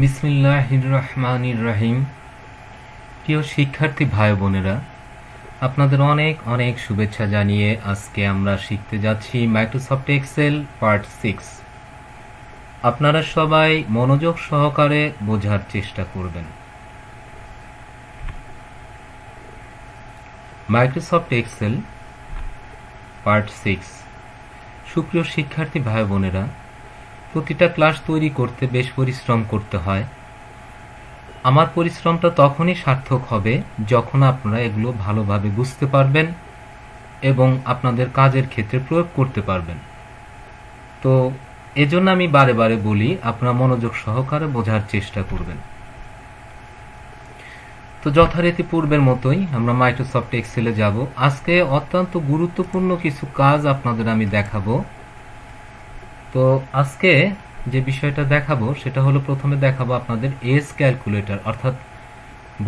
বিসমিল্লাহির রহমানির রহিম প্রিয় শিক্ষার্থী ভাই বোনেরা, আপনাদের অনেক অনেক শুভেচ্ছা জানিয়ে আজকে আমরা শিখতে যাচ্ছি মাইক্রোসফট এক্সেল পার্ট সিক্স আপনারা সবাই মনোযোগ সহকারে বোঝার চেষ্টা করবেন। মাইক্রোসফট এক্সেল পার্ট সিক্স সুপ্রিয় শিক্ষার্থী ভাই বোনেরা প্রতিটা ক্লাস তৈরি করতে বেশ পরিশ্রম করতে হয়। আমার পরিশ্রমটা তখনই সার্থক হবে যখন আপনারা এগুলো ভালোভাবে বুঝতে পারবেন এবং আপনাদের কাজের ক্ষেত্রে প্রয়োগ করতে পারবেন। তো, এজন্য আমি বারে বারে বলি, আপনারা মনোযোগ সহকারে বোঝার চেষ্টা করবেন। তো, যথারীতি পূর্বের মতোই আমরা মাইক্রোসফট এক্সেলে যাব। আজকে অত্যন্ত গুরুত্বপূর্ণ কিছু কাজ আপনাদের আমি দেখাবো। তো আজকে যে বিষয়টা দেখাবো, সেটা হলো প্রথমে দেখাবো আপনাদের এজ ক্যালকুলেটর, অর্থাৎ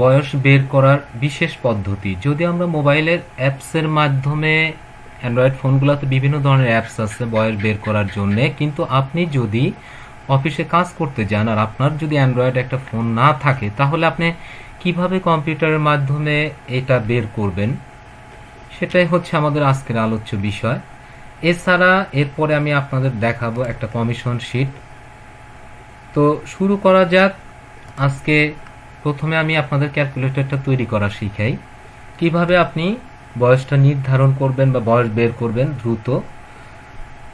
বয়স বের করার বিশেষ পদ্ধতি। যদি আমরা মোবাইলের অ্যাপসের মাধ্যমে অ্যান্ড্রয়েড ফোনগুলোতে বিভিন্ন ধরনের অ্যাপস আছে বয়স বের করার জন্য, কিন্তু আপনি যদি অফিসে কাজ করতে যান আর আপনার যদি অ্যান্ড্রয়েড একটা ফোন না থাকে, তাহলে আপনি কীভাবে কম্পিউটারের মাধ্যমে এটা বের করবেন? সেটাই হচ্ছে আমাদের আজকের আলোচ্য বিষয়। এছাড়া এরপরে আমি আপনাদের দেখাবো একটা কমিশন শিট তো শুরু করা যাক। আজকে প্রথমে আমি আপনাদের ক্যালকুলেটরটা তৈরি করা শিখাই। কীভাবে আপনি বয়সটা নির্ধারণ করবেন বা বয়স বের করবেন দ্রুত।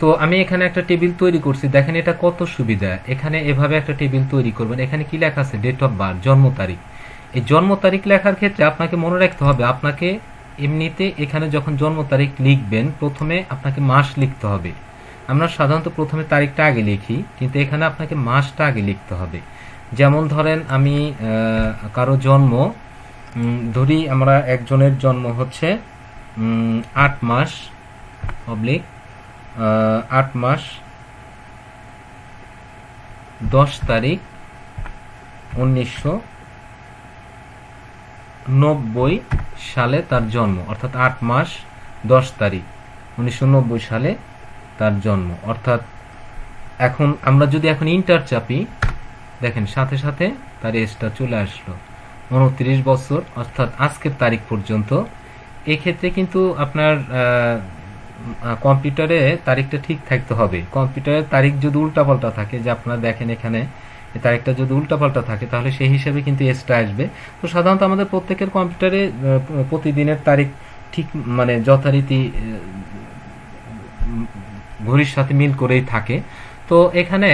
তো আমি এখানে একটা টেবিল তৈরি করছি। দেখেন এটা কত সুবিধা। এখানে এভাবে একটা টেবিল তৈরি করবেন। এখানে কি লেখা আছে? ডেট অফ বার্থ জন্ম তারিখ। এই জন্ম তারিখ লেখার ক্ষেত্রে আপনাকে মনে রাখতে হবে, আপনাকে এমনিতে এখানে যখন জন্ম তারিখ লিখবেন, প্রথমে আপনাকে মাস লিখতে হবে। আমরা সাধারণত প্রথমে তারিখটা আগে লিখি, কিন্তু এখানে আপনাকে মাসটা আগে লিখতে হবে। যেমন ধরেন আমি কারও জন্ম ধরি আমরা একজনের জন্ম হচ্ছে আট মাস, অবলিক আট মাস, দশ তারিখ, উনিশশো নব্বই সালে তার জন্ম, অর্থাৎ আট মাস দশ তারিখ। উনিশশো নব্বই সালে তার জন্ম, অর্থাৎ এখন আমরা যদি এখন ইন্টার চাপি, দেখেন সাথে সাথে তার এজটা চলে আসলো উনত্রিশ বছর, অর্থাৎ আজকের তারিখ পর্যন্ত। এক্ষেত্রে কিন্তু আপনার কম্পিউটারে তারিখটা ঠিক থাকতে হবে। কম্পিউটারের তারিখ যদি উল্টাপাল্টা থাকে, যে আপনারা দেখেন এখানে তারিখটা যদি উল্টাপাল্টা থাকে, তাহলে সেই হিসাবে কিন্তু এসটা আসবে। তো সাধারণত আমাদের প্রত্যেকের কম্পিউটারে প্রতিদিনের তারিখ ঠিক মানে যথারীতি ঘড়ির সাথে মিল করেই থাকে। তো এখানে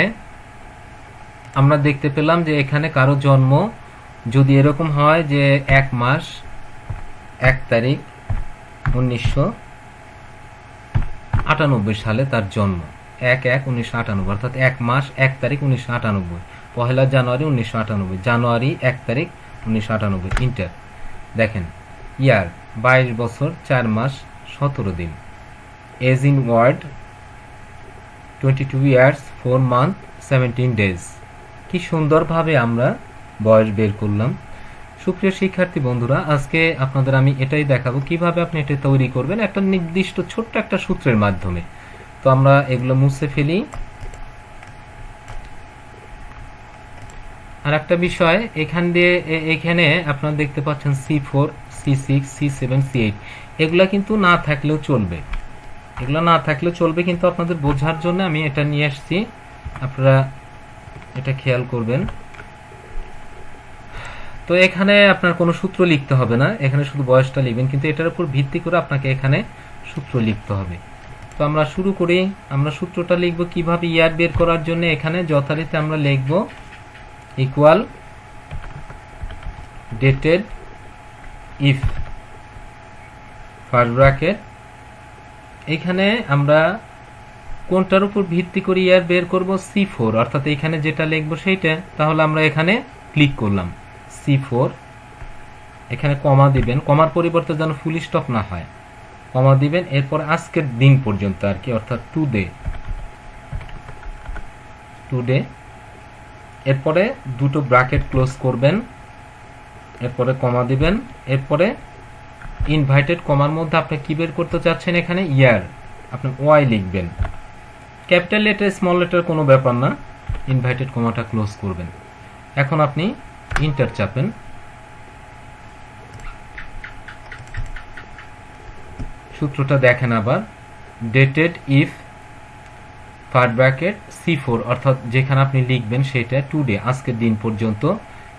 আমরা দেখতে পেলাম যে এখানে কারও জন্ম যদি এরকম হয় যে এক মাস, এক তারিখ উনিশশো আটানব্বই সালে তার জন্ম। এক এক উনিশশো আটানব্বই, অর্থাৎ এক মাস, এক তারিখ উনিশশো আটানব্বই। পহেলা জানুয়ারি উনিশশো আটানব্বই, জানুয়ারি এক তারিখ উনিশশো আটানব্বই, ইন্টার। দেখেন, ইয়ার, বাইশ বছর, চার মাস, সতেরো দিন। Age in word twenty two years four month seventeen days কি সুন্দরভাবে আমরা বয়স বের করলাম। সুপ্রিয় শিক্ষার্থী বন্ধুরা, আজকে আপনাদের আমি এটাই দেখাবো, কীভাবে আপনি এটা তৈরি করবেন, একটা নির্দিষ্ট ছোট্ট একটা সূত্রের মাধ্যমে। তো আমরা এগুলো মুছে ফেলি। আর একটা বিষয়, এখান দিয়ে এখানে আপনারা দেখতে পাচ্ছেন C four C six C seven C eight এগুলা কিন্তু না থাকলেও চলবে। এগুলো না থাকলেও চলবে কিন্তু আপনাদের বোঝার জন্য আমি এটা নিয়ে আসছি আপনারা এটা খেয়াল করবেন। তো এখানে আপনার কোনো সূত্র লিখতে হবে না। এখানে শুধু বয়সটা লিখবেন, কিন্তু এটার উপর ভিত্তি করে আপনাকে এখানে সূত্র লিখতে হবে। তো আমরা শুরু করি। আমরা সূত্রটা লিখব কীভাবে ইয়ার বের করার জন্য এখানে, যথারীতি আমরা লিখব equal dated if first bracket এখানে আমরা কোনটার উপর ভিত্তি করে ইয়ার বের করব? সি ফোর অর্থাৎ এখানে যেটা লিখব সেইটা। তাহলে আমরা এখানে ক্লিক করলাম সি ফোর এখানে কমা দিবেন। কমার পরিবর্তে যেন ফুল স্টপ না হয়। কমা দিবেন। এরপর আজকের দিন পর্যন্ত আর কি, অর্থাৎ টু ডে টু ডে এরপরে দুটো ব্র্যাকেট ক্লোজ করবেন, এরপরে কমা দিবেন, এরপরে ইনভাইটেড কমার মধ্যে আপনি কি বের করতে চাচ্ছেন এখানে? ইয়ার। আপনি ওয়াই লিখবেন। ক্যাপিটাল লেটার, স্মল লেটার কোনো ব্যাপার না, ইনভাইটেড কমাটা ক্লোজ করবেন। এখন আপনি ইন্টার চাপেন। সূত্রটা দেখেন আবার। Dated if first bracket C four অর্থাৎ যেখানে আপনি লিখবেন সেটা টুডে আজকের দিন পর্যন্ত।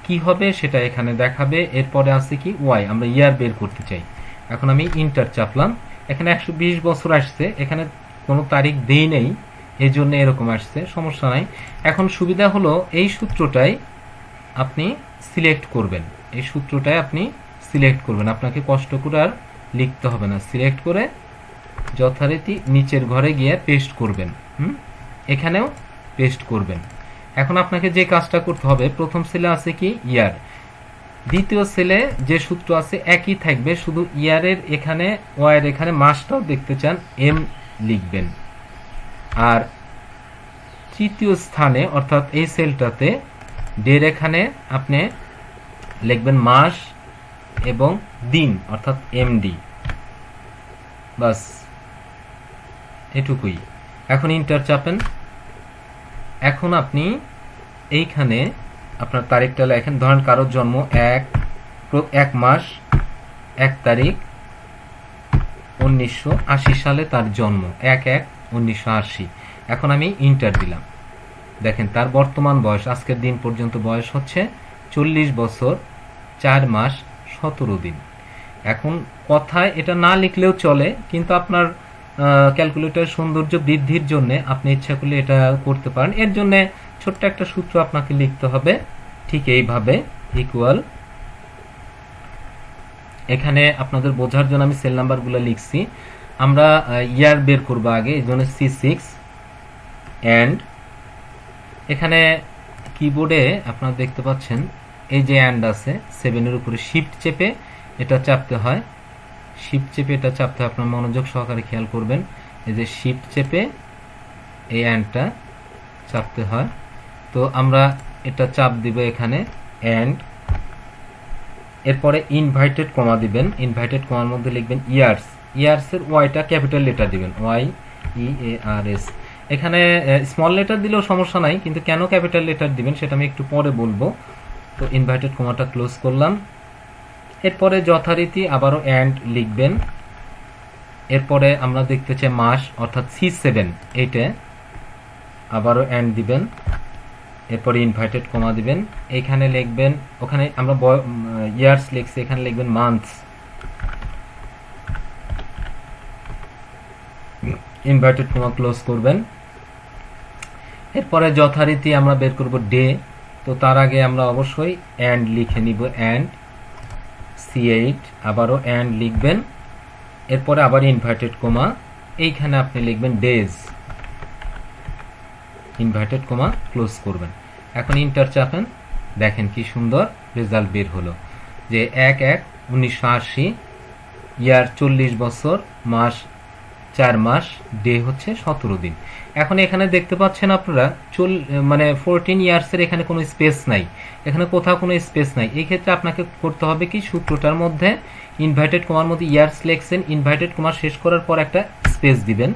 কি হবে সেটা এখানে দেখাবে, এরপরে আছে কি ওয়াই আমরা ইয়ার বের করতে চাই। এখন আমি ইন্টার চাপলাম। এখানে একশো বিশ বছর আসছে, এখানে কোনো তারিখ দেই নেই এই জন্য এরকম আসছে, সমস্যা নাই। এখন সুবিধা হলো এই সূত্রটাই আপনি সিলেক্ট করবেন। এই সূত্রটাই আপনি সিলেক্ট করবেন। আপনাকে কষ্ট করে আর লিখতে হবে না। সিলেক্ট করে যথারীতি নিচের ঘরে গিয়ে পেস্ট করবেন, হুম? এখানেও পেস্ট করবেন। এখন আপনাকে যে কাজটা করতে হবে, প্রথম সেলে আছে কি? ইয়ার দ্বিতীয় সেলে যে সূত্র আছে, একই থাকবে, শুধু ইয়ারের এখানে ওয়ার এখানে মাসটাও দেখতে চান এম লিখবেন। আর তৃতীয় স্থানে, অর্থাৎ এই সেলটাতে ডের এখানে আপনি লিখবেন মাস এবং দিন, অর্থাৎ এমডি বাস, এটুকুই। এখন ইন্টার চাপেন। এখন আপনি এইখানে আপনার তারিখটা লেখেন ধরেন কারোর জন্ম এক এক মাস, এক তারিখ, উনিশশো আশি সালে তার জন্ম। এক এক, উনিশশো এখন আমি ইন্টার দিলাম। দেখেন, তার বর্তমান বয়স, আজকের দিন পর্যন্ত বয়স হচ্ছে চল্লিশ বছর, চার মাস, সতেরো দিন। এখন কথায় এটা না লিখলেও চলে, কিন্তু আপনার ক্যালকুলেটর সৌন্দর্য বৃদ্ধির জন্য আপনি ইচ্ছা করলে এটা করতে পারেন। এর জন্য ছোট্ট একটা সূত্র আপনাকে লিখতে হবে। ঠিক এইভাবে ইকুয়াল এখানে আপনাদের বোঝার জন্য আমি সেল নাম্বারগুলো লিখছি। আমরা ইয়ার বের করব আগে, এই জন্য সি সিক্স অ্যান্ড এখানে কিবোর্ডে আপনারা দেখতে পাচ্ছেন, এই যে অ্যান্ড আছে সেভেনের উপরে শিফট চেপে এটা চাপতে হয়। শিফট চেপে, এটা চাপতে আপনার মনোযোগ সহকারে খেয়াল করবেন। এই যে শিফট চেপে এই অ্যান্ডটা চাপতে হয়। তো আমরা এটা চাপ দিব এখানে অ্যান্ড এরপরে ইনভাইটেড কমা দিবেন। ইনভাইটেড কমার মধ্যে লিখবেন ইয়ার্স ইয়ার্সের ওয়াইটা ক্যাপিটাল লেটার দিবেন। Y E A R S এখানে স্মল লেটার দিলেও সমস্যা নাই, কিন্তু কেন ক্যাপিটাল লেটার দিবেন সেটা আমি একটু পরে বলব। তো ইনভাইটেড কমাটা ক্লোজ করলাম। এরপরে যথারীতি আবারও অ্যান্ড লিখবেন। এরপরে আমরা দেখতে চাই মাস, অর্থাৎ সি সেভেন এইটা আবারও অ্যান্ড দিবেন। এরপরে ইনভাইটেড কমা দিবেন। এখানে লিখবেন, ওখানে আমরা ইয়ার্স লিখছি, এখানে লিখবেন মান্থস ইনভার্টেড কমা ক্লোজ করবেন। এরপরে যথারীতি আমরা বের করব ডে তো তার আগে আমরা অবশ্যই অ্যান্ড লিখে নিব অ্যান্ড সি এইট আবারও অ্যান্ড লিখবেন। এরপরে আবার ইনভার্টেড কমা এইখানে আপনি লিখবেন ডেজ ইনভার্টেড কমা ক্লোজ করবেন। এখন ইন্টার চাপেন। দেখেন কি সুন্দর রেজাল্ট বের হলো। যে এক এক উনিশশো আশি, ইয়ার চল্লিশ বছর, মাস, চার মাস ডে হচ্ছে সতেরো দিন। এখন এখানে দেখতে পাচ্ছেন আপনারা, চল মানে ফোরটিন ইয়ার্সের এখানে কোনো স্পেস নাই। এখানে কোথাও কোনো স্পেস নাই। এই ক্ষেত্রে আপনাকে করতে হবে কি, সূত্রটার মধ্যে ইনভাইটেড কমার মধ্যে ইয়ার্স লেখছেন ইনভাইটেড কমা শেষ করার পর একটা স্পেস দিবেন।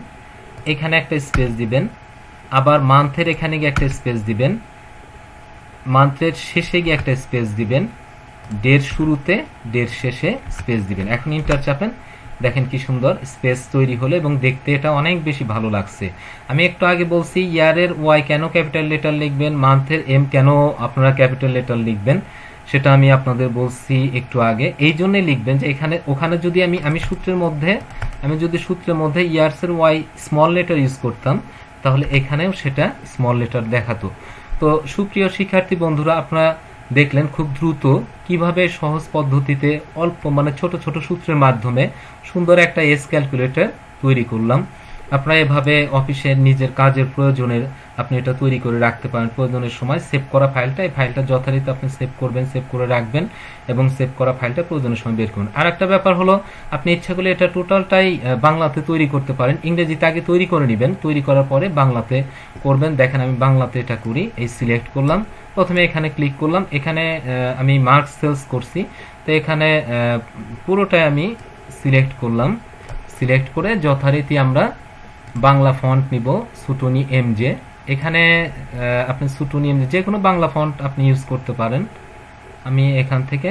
এখানে একটা স্পেস দিবেন। আবার মান্থের এখানে গিয়ে একটা স্পেস দিবেন। মান্থের শেষে গিয়ে একটা স্পেস দিবেন। ডের শুরুতে ডের শেষে স্পেস দিবেন। এখন ইন্টার চাপেন দেখেন কি সুন্দর স্পেস তৈরি হলো এবং দেখতে এটা অনেক বেশি ভালো লাগছে। আমি একটু আগে বলছি ইয়ারের ওয়াই কেন ক্যাপিটাল লেটার লিখবেন মান্থের এম কেন আপনারা ক্যাপিটাল লেটার লিখবেন, সেটা আমি আপনাদের বলছি একটু আগে। এই জন্যই লিখবেন যে এখানে, ওখানে যদি আমি আমি সূত্রের মধ্যে, আমি যদি সূত্রের মধ্যে ইয়ার্সের ওয়াই স্মল লেটার ইউজ করতাম, তাহলে এখানেও সেটা স্মল লেটার দেখাতো। তো সুপ্রিয় শিক্ষার্থী বন্ধুরা, আপনারা দেখলেন খুব দ্রুত কীভাবে সহজ পদ্ধতিতে অল্প মানে ছোট ছোট সূত্রের মাধ্যমে সুন্দর একটা এস ক্যালকুলেটর তৈরি করলাম। আপনারা এভাবে অফিসের নিজের কাজের প্রয়োজনের আপনি এটা তৈরি করে রাখতে পারেন। প্রয়োজনের সময় সেভ করা ফাইলটা এই ফাইলটা যথারীতি আপনি সেভ করবেন সেভ করে রাখবেন এবং সেভ করা ফাইলটা প্রয়োজনের সময় বের করুন। আর একটা ব্যাপার হলো, আপনি ইচ্ছা করলে এটা টোটালটাই বাংলাতে তৈরি করতে পারেন। ইংরেজিতে আগে তৈরি করে নেবেন। তৈরি করার পরে বাংলাতে করবেন। দেখেন আমি বাংলাতে এটা করি, এই সিলেক্ট করলাম। প্রথমে এখানে ক্লিক করলাম। এখানে আমি মার্কস সেলস করছি। তো এখানে পুরোটাই আমি সিলেক্ট করলাম। সিলেক্ট করে যথারীতি আমরা বাংলা ফন্ট নিব সুটনি এম জে এখানে আপনি সুটুনি যে কোনো বাংলা ফন্ট আপনি ইউজ করতে পারেন। আমি এখান থেকে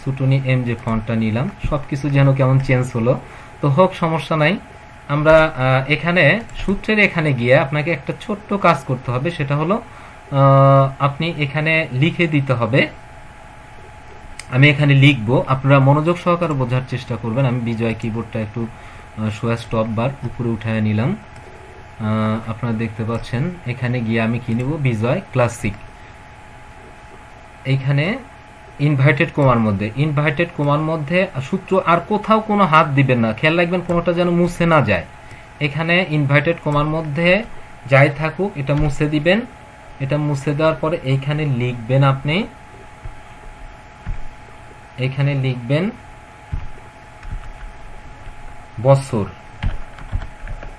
সুটুনি এম যে ফন্টটা নিলাম। সব কিছু যেন কেমন চেঞ্জ হলো। তো হোক, সমস্যা নাই। আমরা এখানে সূত্রের এখানে গিয়ে আপনাকে একটা ছোট্ট কাজ করতে হবে। সেটা হলো আপনি এখানে লিখে দিতে হবে। আমি এখানে লিখব। আপনারা মনোযোগ সহকারে বোঝার চেষ্টা করবেন। আমি বিজয় কিবোর্ডটা একটু সোয়া স্টপ বার উপরে উঠায় নিলাম। আপনারা দেখতে পাচ্ছেন, এখানে গিয়ে আমি কি নিব? বিজয় ক্লাসিক এইখানে ইনভাইটেড কোমার মধ্যে। ইনভাইটেড কোমার মধ্যে সূত্র আর কোথাও কোনো হাত দিবেন না। খেয়াল রাখবেন, কোনোটা যেন মুছে না যায়। এখানে ইনভাইটেড কোমার মধ্যে যাই থাকুক, এটা মুছে দিবেন। এটা মুছে দেওয়ার পরে এইখানে লিখবেন আপনি। এখানে লিখবেন বছর।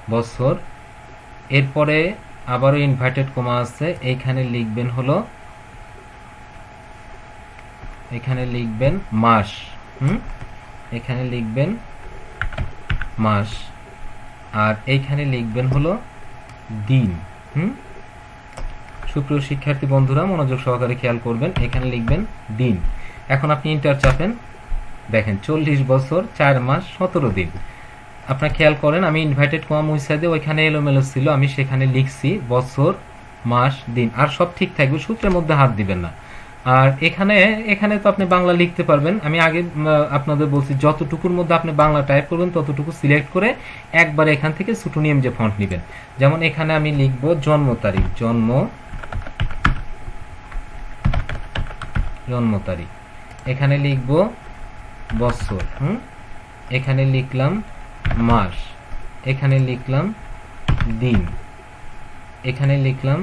বছর। এরপরে আবারও ইনভার্টেড কমা আছে। এইখানে লিখবেন হলো, এখানে লিখবেন মাস। হুম? এখানে লিখবেন মাস। আর এইখানে লিখবেন হলো দিন। হুম? সুপ্রিয় শিক্ষার্থী বন্ধুরা, মনোযোগ সহকারে খেয়াল করবেন, এখানে লিখবেন দিন। এখন আপনি ইন্টার চাপেন, দেখেন চল্লিশ বছর, চার মাস, সতেরো দিন। আপনার খেয়াল করেন, আমি ইনভাইটেড কম ওয়েবসাইটে ওইখানে এলোমেলো ছিল, আমি সেখানে লিখছি বছর, মাস, দিন। আর সব ঠিক থাকবে, সূত্রের মধ্যে হাত দিবেন না। আর এখানে এখানে তো আপনি বাংলা লিখতে পারবেন। আমি আগে আপনাদের বলছি, যতটুকুর মধ্যে আপনি বাংলা টাইপ করবেন, ততটুকু সিলেক্ট করে একবার এখান থেকে সুটুনিয়াম যে ফন্ট নেবেন। যেমন এখানে আমি লিখব জন্ম তারিখ, জন্ম জন্ম তারিখ। এখানে লিখব বছর, হুম? এখানে লিখলাম মাস, এখানে লিখলাম দিন, এখানে লিখলাম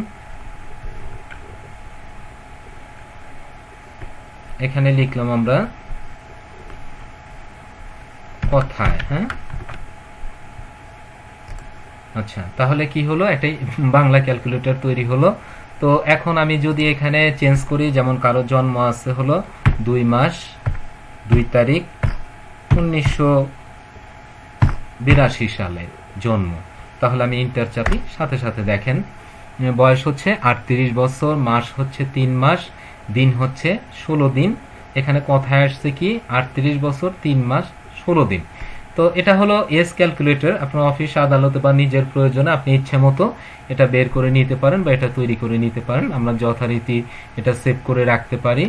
এখানে লিখলাম আমরা কথায় হ্যাঁ? আচ্ছা তাহলে কি হলো? এটাই বাংলা ক্যালকুলেটর তৈরি হলো। তো এখন আমি যদি এখানে চেঞ্জ করি, যেমন কারও জন্ম আছে হলো দুই মাস, দুই তারিখ, উনিশশো বিরাশি সালে জন্ম। তাহলে আমি ইন্টার চাপি সাথে সাথে দেখেন। বয়স হচ্ছে আটত্রিশ বছর, মাস হচ্ছে তিন মাস, দিন হচ্ছে ষোলো দিন। এখানে কথায় আসছে কি, আটত্রিশ বছর, তিন মাস, ষোলো দিন। তো এটা হলো এস ক্যালকুলেটর আপনার অফিস আদালতে বা নিজের প্রয়োজনে আপনি ইচ্ছে মতো এটা বের করে নিতে পারেন বা এটা তৈরি করে নিতে পারেন। আমরা যথারীতি এটা সেভ করে রাখতে পারি।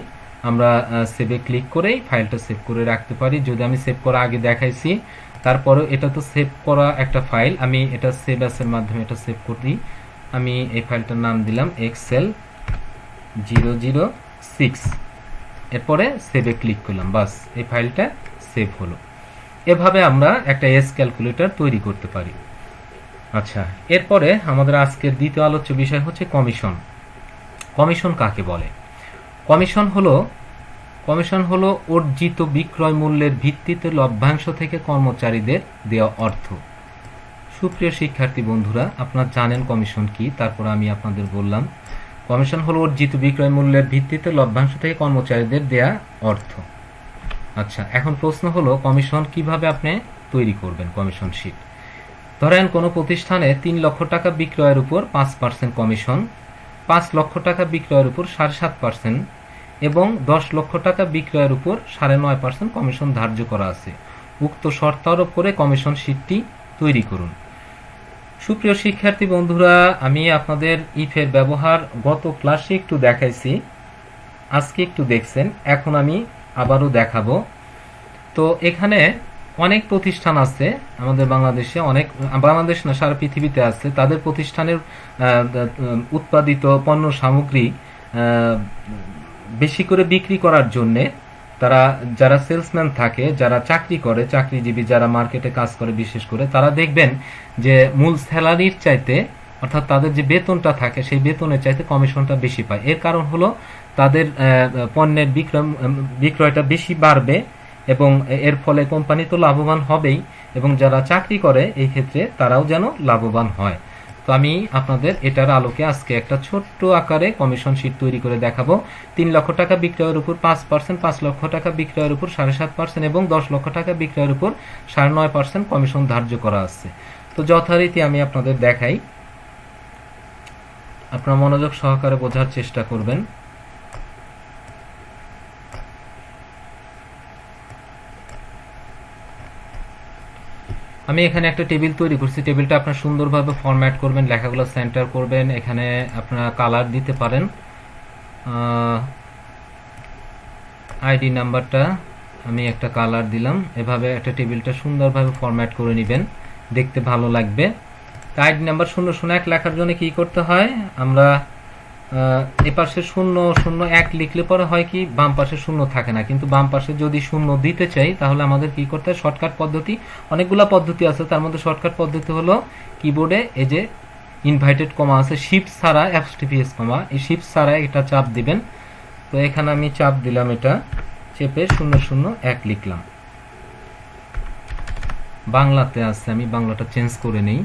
আমরা সেভে ক্লিক করেই ফাইলটা সেভ করে রাখতে পারি। যদি আমি সেভ করা আগে দেখাইছি তারপরে এটা তো সেভ করা একটা ফাইল আমি এটা সেভ অ্যাসের মাধ্যমে এটা সেভ করি। আমি এই ফাইলটার নাম দিলাম এক্সেল জিরো জিরো সিক্স এরপরে সেভে ক্লিক করলাম। বাস, এই ফাইলটা সেভ হলো। এভাবে আমরা একটা এস ক্যালকুলেটর তৈরি করতে পারি। আচ্ছা এরপরে আমাদের আজকের দ্বিতীয় আলোচ্য বিষয় হচ্ছে কমিশন কমিশন কাকে বলে? কমিশন হলো কমিশন হলো অর্জিত বিক্রয় মূল্যের ভিত্তিতে লভ্যাংশ থেকে কর্মচারীদের দেওয়া অর্থ। সুপ্রিয় শিক্ষার্থী বন্ধুরা, আপনার জানেন কমিশন কি, তারপর আমি আপনাদের বললাম। কমিশন হলো অর্জিত বিক্রয় মূল্যের ভিত্তিতে লভ্যাংশ থেকে কর্মচারীদের দেয়া অর্থ। আচ্ছা এখন প্রশ্ন হলো কমিশন কীভাবে আপনি তৈরি করবেন কমিশন শীট ধরেন কোনো প্রতিষ্ঠানে তিন লক্ষ টাকা বিক্রয়ের উপর পাঁচ পার্সেন্ট কমিশন পাঁচ লক্ষ টাকা বিক্রয়ের উপর সাড়ে সাত পার্সেন্ট এবং দশ লক্ষ টাকা বিক্রয়ের উপর সাড়ে নয় পার্সেন্ট কমিশন ধার্য করা আছে। উক্ত শর্ত আরোপ করে কমিশন শীটটি তৈরি করুন। সুপ্রিয় শিক্ষার্থী বন্ধুরা, আমি আপনাদের ইফের ব্যবহার গত ক্লাসে একটু দেখাইছি। আজকে একটু দেখছেন। এখন আমি আবারও দেখাবো। তো এখানে অনেক প্রতিষ্ঠান আছে, আমাদের বাংলাদেশে অনেক, বাংলাদেশ না, সারা পৃথিবীতে আছে। তাদের প্রতিষ্ঠানের উৎপাদিত পণ্য সামগ্রী বেশি করে বিক্রি করার জন্য তারা, যারা সেলসম্যান থাকে, যারা চাকরি করে, চাকরিজীবী যারা মার্কেটে কাজ করে বিশেষ করে, তারা দেখবেন যে মূল স্যালারির চাইতে, অর্থাৎ তাদের যে বেতনটা থাকে, সেই বেতনের চাইতে কমিশনটা বেশি পায়। এর কারণ হলো তাদের পণ্যের বিক্রয় বিক্রয়টা বেশি বাড়বে এবং এর ফলে কোম্পানি তো লাভবান হবেই এবং যারা চাকরি করে এই ক্ষেত্রে তারাও যেন লাভবান হয়। তো আমি আপনাদের এটার আলোকে আজকে একটা ছোট্ট আকারে কমিশন শীট তৈরি করে দেখাবো। তিন লক্ষ টাকা বিক্রয়ের উপর পাঁচ পার্সেন্ট পাঁচ লক্ষ টাকা বিক্রয়ের উপর সাড়ে সাত পার্সেন্ট এবং দশ লক্ষ টাকা বিক্রয়ের উপর সাড়ে নয় পার্সেন্ট কমিশন ধার্য করা আছে। তো যথারীতি আমি আপনাদের দেখাই। আপনার মনোযোগ সহকারে বোঝার চেষ্টা করবেন। আমি এখানে একটা টেবিল তৈরি করছি। টেবিলটা আপনার সুন্দরভাবে ফরম্যাট করবেন, লেখাগুলো সেন্টার করবেন, এখানে আপনারা কালার দিতে পারেন। আইডি নাম্বারটা আমি একটা কালার দিলাম। এভাবে একটা টেবিলটা সুন্দরভাবে ফরম্যাট করে নেবেন। দেখতে ভালো লাগবে। আইডি নাম্বার শূন্য শূন্য এক লেখার জন্য কি করতে হয়? আমরা এ পাশে শূন্য শূন্য এক লিখলে পরে হয় কি, বাম পাশে শূন্য থাকে না। কিন্তু বাম পাশে যদি শূন্য দিতে চাই, তাহলে আমাদের কি করতে হয়? শর্টকাট পদ্ধতি, অনেকগুলো পদ্ধতি আছে। তার মধ্যে শর্টকাট পদ্ধতি হলো কিবোর্ডে এই যে ইনভাইটেড কমা আছে শিফট ছাড়া এফটিপিএস কমা এই শিপ ছাড়া এটা চাপ দিবেন। তো এখানে আমি চাপ দিলাম এটা, চেপে শূন্য শূন্য এক লিখলাম। বাংলাতে আছে, আমি বাংলাটা চেঞ্জ করে নেই।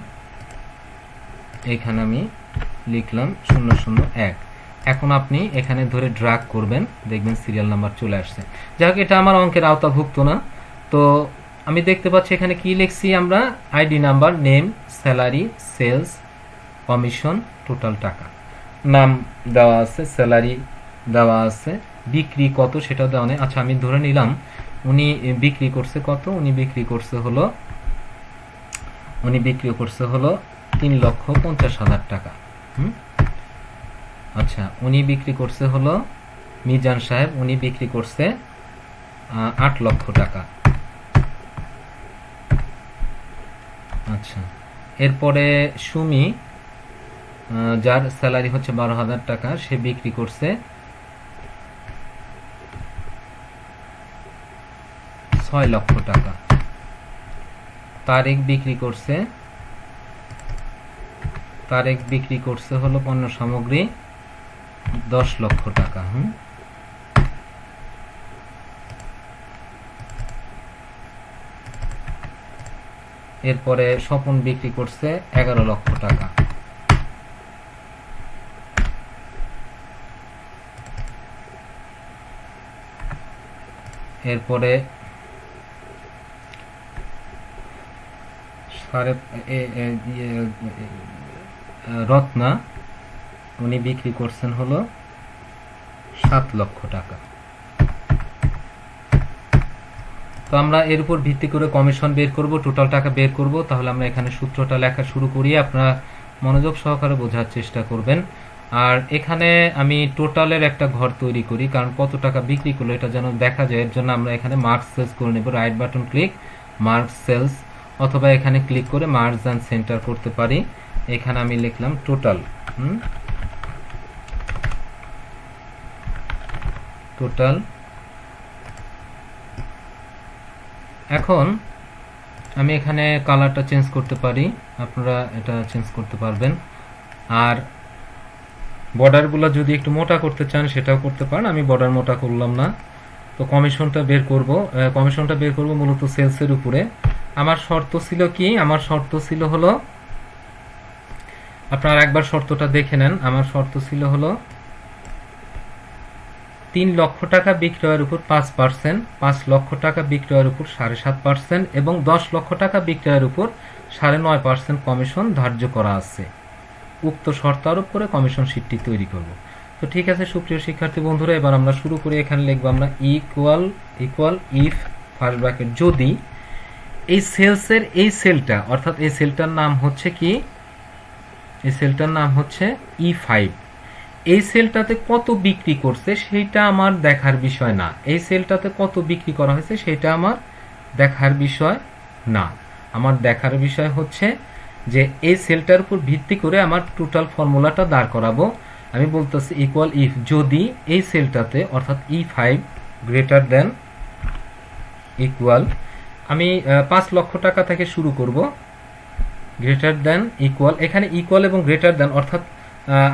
এখানে আমি লিখলাম শূন্য শূন্য এক। এখন আপনি এখানে ধরে ড্রাগ করবেন, দেখবেন সিরিয়াল নাম্বার চলে আসছে। যাই হোক, এটা আমার অঙ্কের আওতাভুক্ত না। তো আমি দেখতে পাচ্ছি এখানে কি লিখছি আমরা? ID number name salary sales commission total টাকা। নাম দেওয়া আছে স্যালারি দেওয়া আছে। বিক্রি কত সেটা দেওয়া নেই। আচ্ছা আমি ধরে নিলাম, উনি বিক্রি করছে কত? উনি বিক্রি করছে হলো, উনি বিক্রি করছে হলো তিন লক্ষ পঞ্চাশ হাজার টাকা। আচ্ছা উনি বিক্রি করছে হলো, মিজান সাহেব, উনি বিক্রি করছে আট লক্ষ টাকা। আচ্ছা এরপরে সুমি যার স্যালারি হচ্ছে বারো হাজার টাকা, সে বিক্রি করছে, ছয় লক্ষ টাকা। তারেক বিক্রি করছে তারেক বিক্রি করছে হলো পণ্য সামগ্রী দশ লক্ষ টাকা, হুম? এরপরে স্বপন বিক্রি করছে এগারো লক্ষ টাকা। এরপরে সাড়ে রত্না, উনি বিক্রি করছেন হলো সাত লক্ষ টাকা। তো আমরা এর উপর ভিত্তি করে কমিশন বের করব টোটাল টাকা বের করব। তাহলে আমরা এখানে সূত্রটা লেখা শুরু করি, আপনারা মনোযোগ সহকারে বোঝার চেষ্টা করবেন। আর এখানে আমি টোটালের একটা ঘর তৈরি করি, কারণ কত টাকা বিক্রি করল এটা যেন দেখা যায়, এর জন্য আমরা এখানে মার্ক সেলস করে নেব। Right button click mark cells অথবা এখানে ক্লিক করে মার্জ অ্যান্ড সেন্টার করতে পারি। এখানে আমি লিখলাম টোটাল হুম? টোটাল এখন আমি এখানে কালারটা চেঞ্জ করতে পারি, আপনারা এটা চেঞ্জ করতে পারবেন। আর বর্ডারগুলো যদি একটু মোটা করতে চান, সেটাও করতে পারেন। আমি বর্ডার মোটা করলাম না। তো কমিশনটা বের করব কমিশনটা বের করব মূলত সেলসের উপরে। আমার শর্ত ছিল কি? আমার শর্ত ছিল হলো আপনারা একবার শর্তটা দেখে নেন। আমার শর্ত ছিল হলো, তিন লক্ষ টাকা বিক্রয়ের উপর পাঁচ পার্সেন্ট, পাঁচ লক্ষ টাকা বিক্রয়ের উপর সাড়ে সাত পার্সেন্ট এবং দশ লক্ষ টাকা বিক্রয়ের উপর সাড়ে নয় পার্সেন্ট কমিশন ধার্য করা আছে। উক্ত শর্ত আরোপ করে কমিশন শিটটি তৈরি করব। তো ঠিক আছে, সুপ্রিয় শিক্ষার্থী বন্ধুরা, এবার আমরা শুরু করি। এখানে লিখব আমরা equal equal if first bracket যদি এই সেলসের এই সেলটা, অর্থাৎ এই সেলটার নাম হচ্ছে কি? এই সেলটার নাম হচ্ছে ই ফাইভ এই সেলটাতে কত বিক্রি করছে সেইটা আমার দেখার বিষয় না। এই সেলটাতে কত বিক্রি করা হয়েছে সেটা আমার দেখার বিষয় না। আমার দেখার বিষয় হচ্ছে যে এই সেলটার উপর ভিত্তি করে আমার টোটাল ফর্মুলাটা দাঁড় করাবো। আমি বলতেছি ইকুয়াল ইফ যদি এই সেলটাতে অর্থাৎ E five greater than equal আমি পাঁচ লক্ষ টাকা থেকে শুরু করব। গ্রেটার দেন ইকুয়াল এখানে ইকুয়াল এবং গ্রেটার দেন অর্থাৎ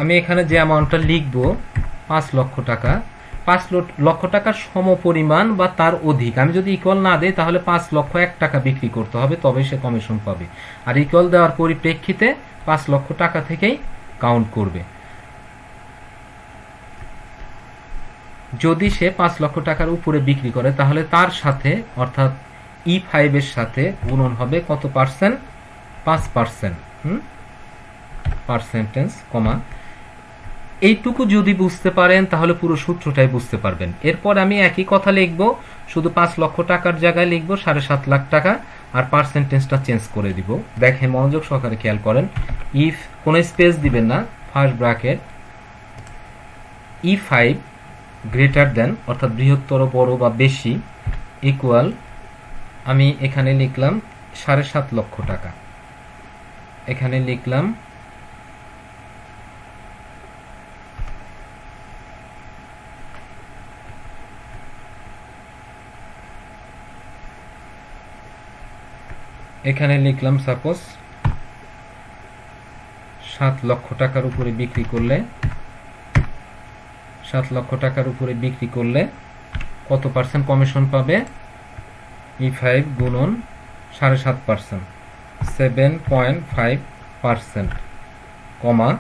আমি এখানে যে অ্যামাউন্টটা লিখব, পাঁচ লক্ষ টাকা, পাঁচ লক্ষ টাকার সম পরিমাণ বা তার অধিক। আমি যদি ইকুয়াল না দেই, তাহলে পাঁচ লক্ষ এক টাকা বিক্রি করতে হবে, তবে সে কমিশন পাবে। আর ইকুয়াল দেওয়ার পরিপ্রেক্ষিতে পাঁচ লক্ষ টাকা থেকেই কাউন্ট করবে। যদি সে পাঁচ লক্ষ টাকার উপরে বিক্রি করে, তাহলে তার সাথে, অর্থাৎ ই ফাইভের সাথে গুণন হবে কত পার্সেন্ট পাঁচ পার্সেন্ট, হুম? পার্সেন্টেজ কমা। এইটুকু যদি বুঝতে পারেন, তাহলে পুরো সূত্রটাই বুঝতে পারবেন। এরপর আমি একই কথা লিখব, শুধু পাঁচ লক্ষ টাকার জায়গায় লিখব, সাড়ে সাত লাখ টাকা, আর পার্সেন্টেজটা চেঞ্জ করে দিব। দেখেন, মনোযোগ সহকারে খেয়াল করেন। ইফ কোনো স্পেস দিবেন না, first bracket E five greater than অর্থাৎ বৃহত্তর, বড় বা বেশি ইকুয়াল আমি এখানে লিখলাম সাড়ে সাত লক্ষ টাকা। এখানে লিখলাম এখানে লিখলাম সাপোজ সাত লক্ষ টাকার উপরে বিক্রি করলে, সাত লক্ষ টাকার উপরে বিক্রি করলে কত পার্সেন্ট কমিশন পাবে? ই ফাইভ গুণন সাড়ে সাত percent seven point five percent কমা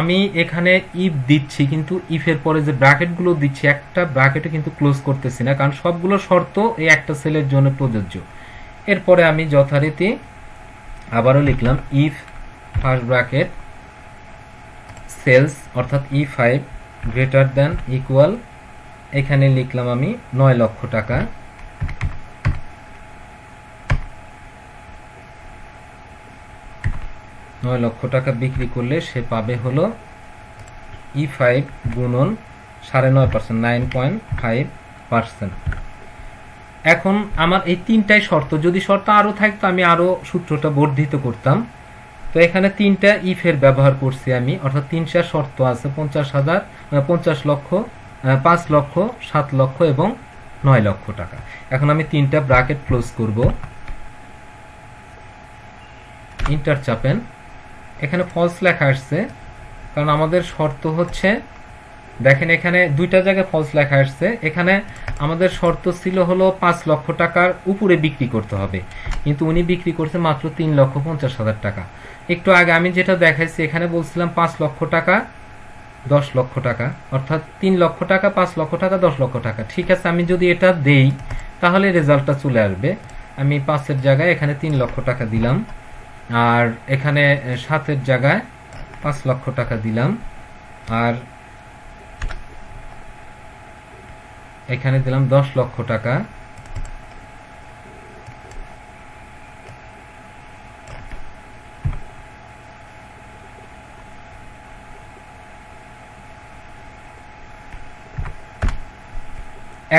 আমি এখানে ইফ দিচ্ছি, কিন্তু ইফের পরে যে ব্র্যাকেটগুলো দিচ্ছি, একটা ব্র্যাকেটও কিন্তু ক্লোজ করতেছি না, কারণ সবগুলো শর্ত এই একটা সেলের জন্য প্রযোজ্য। এরপরে আমি যথারীতি আবারও লিখলাম ইফ ফার্স্ট ব্র্যাকেট সেলস অর্থাৎ E five greater than equal এখানে লিখলাম আমি নয় লক্ষ টাকা। নয় লক্ষ টাকা বিক্রি করলে সে পাবে হলো ই ফাইভ গুণন সাড়ে নয় percent nine point five percent এখন আমার এই তিনটাই শর্ত, যদি শর্ত আরও থাকতো আমি আরও সূত্রটা বর্ধিত করতাম। তো এখানে তিনটা ইফের ব্যবহার করছি আমি, অর্থাৎ তিনটা শর্ত আছে, পঞ্চাশ হাজার মানে পঞ্চাশ লক্ষ পাঁচ লক্ষ, সাত লক্ষ এবং নয় লক্ষ টাকা। এখন আমি তিনটা ব্রাকেট ক্লোজ করব। ইন্টার চাপেন। এখানে ফলস লেখা আসছে, কারণ আমাদের শর্ত হচ্ছে, দেখেন এখানে দুইটা জায়গায় ফলস লেখা আসছে, এখানে আমাদের শর্ত ছিল হলো পাঁচ লক্ষ টাকার উপরে বিক্রি করতে হবে, কিন্তু উনি বিক্রি করছে মাত্র তিন লক্ষ পঞ্চাশ হাজার টাকা। একটু আগে আমি যেটা দেখাইছি, এখানে বলছিলাম পাঁচ লক্ষ টাকা, দশ লক্ষ টাকা, অর্থাৎ তিন লক্ষ টাকা, পাঁচ লক্ষ টাকা, দশ লক্ষ টাকা। ঠিক আছে, আমি যদি এটা দেই, তাহলে রেজাল্টটা চলে আসবে। আমি পাঁচের জায়গায় এখানে তিন লক্ষ টাকা দিলাম। আর এখানে সাতের জায়গায় পাঁচ লক্ষ টাকা দিলাম। আর এখানে দিলাম দশ লক্ষ টাকা।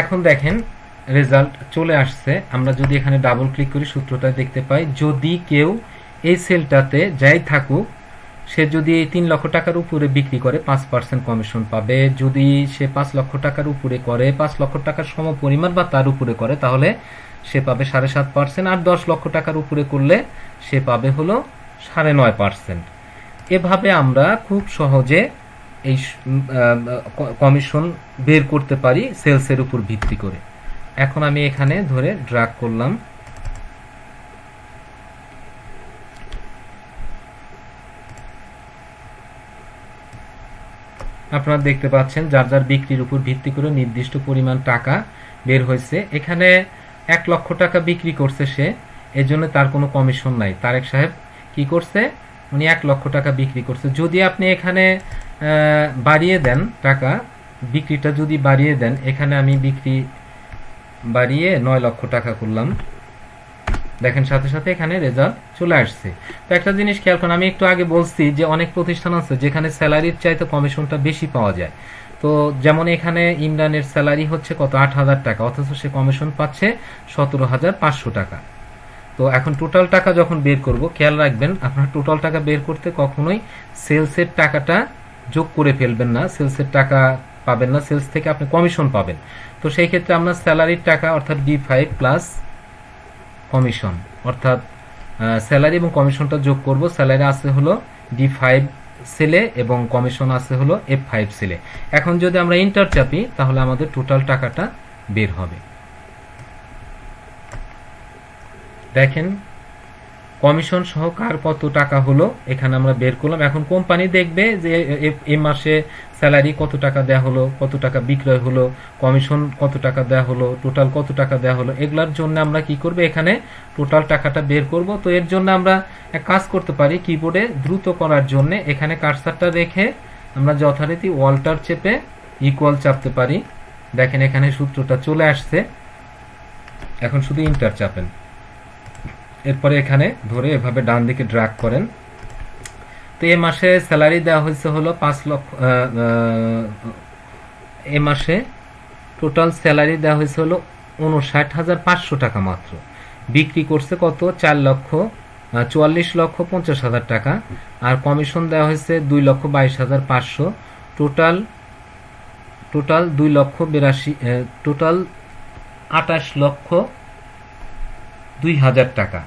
এখন দেখেন, রেজাল্ট চলে আসছে। আমরা যদি এখানে ডাবল ক্লিক করি, সূত্রটা দেখতে পাই। যদি কেউ এই সেলটাতে যাই থাকুক, সে যদি এই তিন লক্ষ টাকার উপরে বিক্রি করে, পাঁচ পার্সেন্ট কমিশন পাবে। যদি সে পাঁচ লক্ষ টাকার উপরে করে, পাঁচ লক্ষ টাকার সম পরিমাণ বা তার উপরে করে, তাহলে সে পাবে সাড়ে সাত পার্সেন্ট আর দশ লক্ষ টাকার উপরে করলে সে পাবে হলো সাড়ে নয় পার্সেন্ট এভাবে আমরা খুব সহজে এই কমিশন বের করতে পারি সেলসের উপর ভিত্তি করে। এখন আমি এখানে ধরে ড্রাগ করলাম। আপনারা দেখতে পাচ্ছেন, যার যার বিক্রির উপর ভিত্তি করে নির্দিষ্ট পরিমাণ টাকা বের হয়েছে। এখানে এক লক্ষ টাকা বিক্রি করছে সে এর জন্য তার কোনো কমিশন নাই। তারেক সাহেব কি করছে? উনি এক লক্ষ টাকা বিক্রি করছে। যদি আপনি এখানে বাড়িয়ে দেন টাকা, বিক্রিটা যদি বাড়িয়ে দেন, এখানে আমি বিক্রি বাড়িয়ে নয় লক্ষ টাকা করলাম। দেখেন সাথে সাথে এখানে রেজাল্ট চলে আসছে। তো একটা জিনিস খেয়াল করুন, আমি একটু আগে বলছি যে অনেক প্রতিষ্ঠান আছে যেখানে স্যালারির চাইতে কমিশনটা বেশি পাওয়া যায়। তো যেমন এখানে ইমরানের স্যালারি হচ্ছে কত? আট হাজার টাকা, অথচ সে কমিশন পাচ্ছে সতেরো হাজার পাঁচশো টাকা। তো এখন টোটাল টাকা যখন বের করব, খেয়াল রাখবেন, আপনার টোটাল টাকা বের করতে কখনোই সেলসের টাকাটা যোগ করে ফেলবেন না সেলসের টাকা পাবেন না সেলস থেকে আপনি কমিশন পাবেন। তো সেই ক্ষেত্রে আপনার স্যালারির টাকা অর্থাৎ ডি ফাইভ প্লাস কমিশন অর্থাৎ স্যালারি এবং কমিশনটা যোগ করব। স্যালারি আছে হলো ডি ফাইভ সেলে এবং কমিশন আছে হলো এফ ফাইভ সেলে এখন যদি আমরা ইন্টার চাপি, তাহলে আমাদের টোটাল টাকাটা বের হবে। দেখেন কমিশন সহ কার কত টাকা হলো, এখানে আমরা বের করলাম। এখন কোম্পানি দেখবে যে এ- মাসে স্যালারি কত টাকা দেয়া হলো, কত টাকা বিক্রয় হলো, কমিশন কত টাকা দেয়া হলো, টোটাল কত টাকা দেয়া হলো, এগুলার জন্য আমরা কি করব? এখানে টোটাল টাকাটা বের করব। তো এর জন্য আমরা কাজ করতে পারি কিবোর্ডে দ্রুত করার জন্য। এখানে কার্সারটা রেখে আমরা যথারীতি ওয়াল্টার চেপে ইকুয়াল চাপতে পারি। দেখেন এখানে সূত্রটা চলে আসছে। এখন শুধু ইন্টার চাপেন। এরপরে এখানে ধরে এভাবে ডান দিকে ড্রাগ করেন। তো এ মাসে স্যালারি দেওয়া হয়েছে হলো পাঁচ লক্ষ এ মাসে টোটাল স্যালারি দেওয়া হয়েছে হলো উনষাট হাজার পাঁচশো টাকা মাত্র। বিক্রি করছে কত? চার লক্ষ চুয়াল্লিশ লক্ষ পঞ্চাশ হাজার টাকা। আর কমিশন দেওয়া হয়েছে দুই লক্ষ বাইশ হাজার পাঁচশো। টোটাল টোটাল দুই লক্ষ বিরাশি টোটাল আটাশ লক্ষ দুই হাজার টাকা।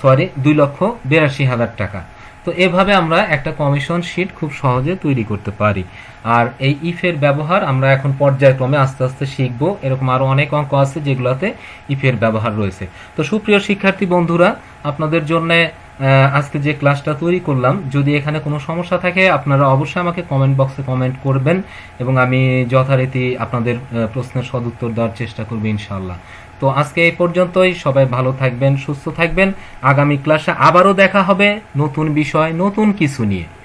সরি দুই লক্ষ বিরাশি হাজার টাকা। তো এভাবে আমরা একটা কমিশন শিট খুব সহজে তৈরি করতে পারি। আর এই ইফের ব্যবহার আমরা এখন পর্যায়ক্রমে আস্তে আস্তে শিখব। এরকম আরও অনেক অঙ্ক আছে যেগুলোতে ইফের ব্যবহার রয়েছে। তো সুপ্রিয় শিক্ষার্থী বন্ধুরা, আপনাদের জন্য আজকে যে ক্লাসটা তৈরি করলাম, যদি এখানে কোনো সমস্যা থাকে, আপনারা অবশ্যই আমাকে কমেন্ট বক্সে কমেন্ট করবেন এবং আমি যথারীতি আপনাদের প্রশ্নের সদুত্তর দেওয়ার চেষ্টা করব ইনশাল্লাহ তো আজকে এই পর্যন্তই। সবাই ভালো থাকবেন, সুস্থ থাকবেন। আগামী ক্লাসে আবারও দেখা হবে নতুন বিষয়, নতুন কিছু নিয়ে।